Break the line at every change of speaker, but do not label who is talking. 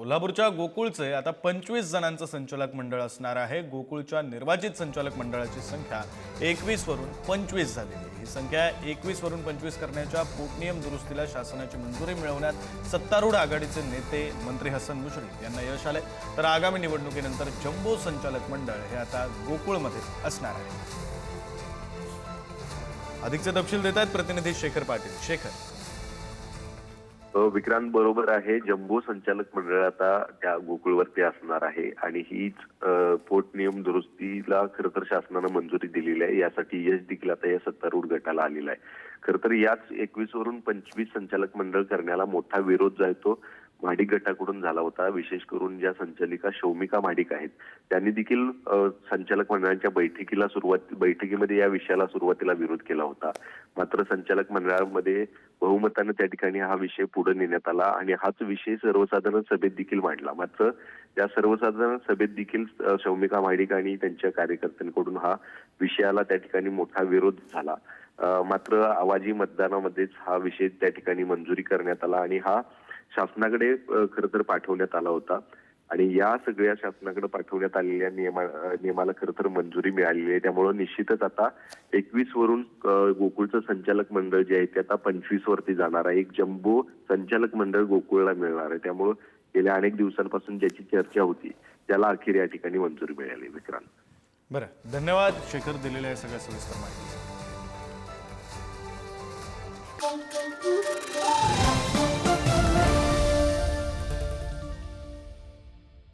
कोल्हापूरच्या गोकुळचे आता पंचवीस जणांचं संचालक मंडळ असणार आहे. गोकुळच्या निर्वाचित संचालक मंडळाची संख्या एकवीस वरून पंचवीस झालेली आहे. ही संख्या एकवीस वरून पंचवीस करण्याच्या पोटनियम दुरुस्तीला शासनाची मंजुरी मिळवण्यात सत्तारूढ आघाडीचे नेते मंत्री हसन मुश्रीफ यांना यश आले तर आगामी निवडणुकीनंतर जम्बो संचालक मंडळ हे आता गोकुळमध्ये असणार आहे. अधिकचे तपशील देत आहेत प्रतिनिधी शेखर पाटील. शेखर.
विक्रांत बरोबर आहे. जम्बो संचालक मंडळ आता त्या गोकुळवरती असणार आहे आणि हीच पोट पोटनियम दुरुस्तीला खरं तर शासनानं मंजुरी दिलेली आहे. यासाठी यश देखील आता या सत्तारूढ गटाला आलेला आहे. खरं तर याच एकवीस वरून पंचवीस संचालक मंडळ करण्याला मोठा विरोध जो माडिक गटाकडून झाला होता. विशेष करून ज्या संचालिका शौमिका माडिक आहेत त्यांनी देखील संचालक मंडळाच्या बैठकीला सुरुवात बैठकीमध्ये या विषयाला सुरुवातीला विरोध केला होता. मात्र संचालक मंडळामध्ये बहुमताने त्या ठिकाणी हा विषय पुढे नेण्यात आला आणि हाच विषय सर्वसाधारण सभेत देखील मांडला. मात्र त्या सर्वसाधारण सभेत देखील शौमिका माडिक आणि त्यांच्या कार्यकर्त्यांकडून हा विषयाला त्या ठिकाणी मोठा विरोध झाला. मात्र आवाजी मतदानामध्येच हा विषय त्या ठिकाणी मंजुरी करण्यात आला आणि हा शासनाकडे खरं तर पाठवण्यात आला होता. आणि या सगळ्या शासनाकडे पाठवण्यात आलेल्या नियमा नियमाला खरं तर मंजुरी मिळालेली आहे. त्यामुळं निश्चितच आता एकवीस वरून गोकुळचं संचालक मंडळ जे आहे ते आता पंचवीस वरती जाणार आहे. एक जम्बो संचालक मंडळ गोकुळला मिळणार आहे. त्यामुळं गेल्या अनेक दिवसांपासून ज्याची चर्चा होती त्याला अखेर या ठिकाणी मंजुरी मिळाली विक्रांत.
बरं. धन्यवाद शेखर दिलेल्या सगळ्या सविस्तर माहिती